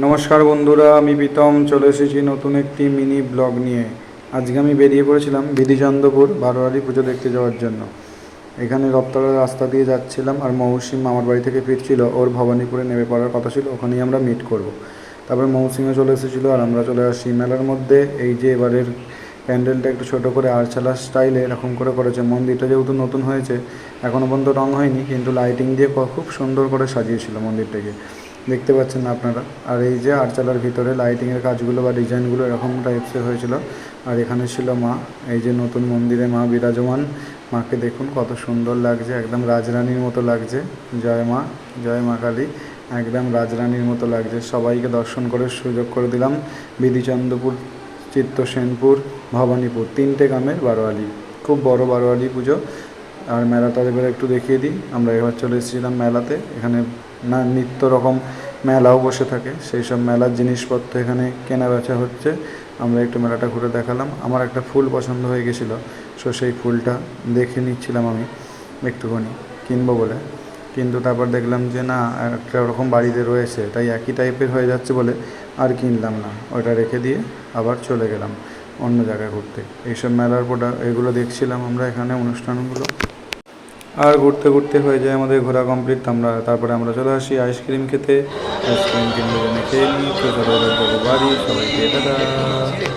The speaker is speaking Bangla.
নমস্কার বন্ধুরা, আমি প্রীতম, চলে এসেছি নতুন একটি মিনি ব্লগ নিয়ে। আজকে আমি বেরিয়ে পড়েছিলাম বিধিচন্দ্রপুর বারোয়ারি পুজো দেখতে যাওয়ার জন্য। এখানে রপ্তারের রাস্তা দিয়ে যাচ্ছিলাম আর মৌসিম আমার বাড়ি থেকে ফিরছিল। ওর ভবানীপুরে নেমে পড়ার কথা ছিল, ওখানেই আমরা মিট করব। তারপরে মৌসিমে চলে এসেছিল আর আমরা চলে আসি মেলার মধ্যে। এই যে এবারের প্যান্ডেলটা একটু ছোটো করে আরছালা স্টাইলে এরকম করে করেছে। মন্দিরটা যেহেতু নতুন হয়েছে এখনও পর্যন্ত রং হয়নি, কিন্তু লাইটিং দিয়ে খুব সুন্দর করে সাজিয়েছিল মন্দিরটাকে। দেখতে পাচ্ছেন আপনারা। আর এই যে আরচালার ভিতরে লাইটিংয়ের কাজগুলো বা ডিজাইনগুলো এরকম টাইপসের হয়েছিল। আর এখানে ছিল মা, এই যে নতুন মন্দিরে মা বিরাজমান। মাকে দেখুন, কত সুন্দর লাগছে, একদম রাজরানীর মতো লাগছে। জয় মা জয় মা কালী, একদম রাজরানীর মতো লাগছে। সবাইকে দর্শন করে সুযোগ করে দিলাম। বিধিচন্দ্রপুর, চিত্তসেনপুর, ভবানীপুর, তিনটে গ্রামের বারোয়ালি। খুব বড় বারোয়ালি পুজো। আর মেলাটা এবার একটু দেখিয়ে দিই। আমরা এবার চলে এসেছিলাম মেলাতে। এখানে না নিত্য রকম মেলাও বসে থাকে। সেই সব মেলার জিনিসপত্র এখানে কেনা বেচা হচ্ছে। আমরা একটু মেলাটা ঘুরে দেখালাম। আমার একটা ফুল পছন্দ হয়ে গেছিল, সো সেই ফুলটা দেখে নিচ্ছিলাম আমি একটুখানি। কিনবো বলে। কিন্তু তারপর দেখলাম যে, না, একটা ওরকম বাড়িতে রয়েছে, তাই একই টাইপের হয়ে যাচ্ছে বলে আর কিনলাম না। ওটা রেখে দিয়ে আবার চলে গেলাম অন্য জায়গায় ঘুরতে। এইসব মেলার প্রোডাক্ট এগুলো দেখছিলাম আমরা এখানে অনুষ্ঠানগুলো। আর ঘুরতে ঘুরতে হয়ে যায় আমাদের ঘোরা কমপ্লিট আমরা তারপরে আমরা চলে আসি আইসক্রিম খেতে। আইসক্রিম কিনতে খেয়ে নিই বাড়ি, সবাইকে টাটা।